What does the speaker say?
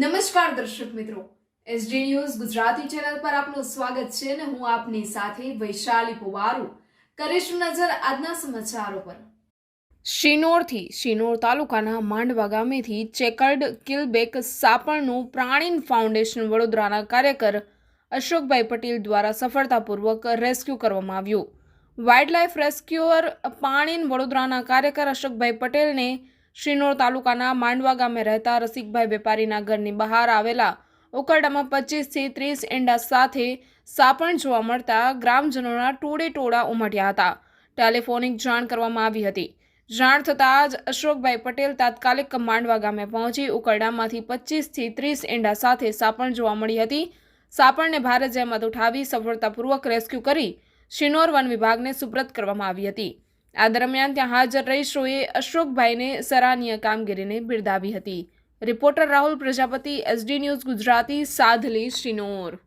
નમસ્કાર દર્શક મિત્રો. એસડી ન્યૂઝ ગુજરાતી ચેનલ પર આપનું સ્વાગત છે અને હું આપની સાથે વૈશાલી પુવારુ. કરીશું નજર આજના સમાચારો પર. શિનોરથી શિનોર તાલુકાના માંડવા ગામેથી ચેકર્ડ કિલબેક સાપણનું પ્રાણીન ફાઉન્ડેશન વડોદરાના કાર્યકર અશોકભાઈ પટેલ દ્વારા સફળતાપૂર્વક રેસ્ક્યુ કરવામાં આવ્યું. વાઇલ્ડલાઇફ રેસ્ક્યુઅર પાણીન વડોદરાના કાર્યકર અશોકભાઈ પટેલને શિનોર તાલુકાના માંડવા ગામે રહેતા રસિકભાઈ વેપારીના ઘરની બહાર આવેલા ઉકરડામાં પચીસથી ત્રીસ ઈંડા સાથે સાપણ જોવા મળતા ગ્રામજનોના ટોળે ટોળા ઉમટ્યા હતા. ટેલિફોનિક જાણ કરવામાં આવી હતી. જાણ થતાં જ અશોકભાઈ પટેલ તાત્કાલિક માંડવા ગામે પહોંચી ઉકરડામાંથી પચીસથી ત્રીસ ઈંડા સાથે સાપણ જોવા મળી હતી. સાપણને ભારે જહેમત ઉઠાવી સફળતાપૂર્વક રેસ્ક્યુ કરી શિનોર વન વિભાગને સુપ્રત કરવામાં આવી હતી. આ દરમિયાન ત્યાં હાજર રહીશોએ અશોકભાઈને સરાહનીય કામગીરીને બિરદાવી હતી. Reporter Rahul Prajapati, SD news Gujarati, Sadhli, Sinor.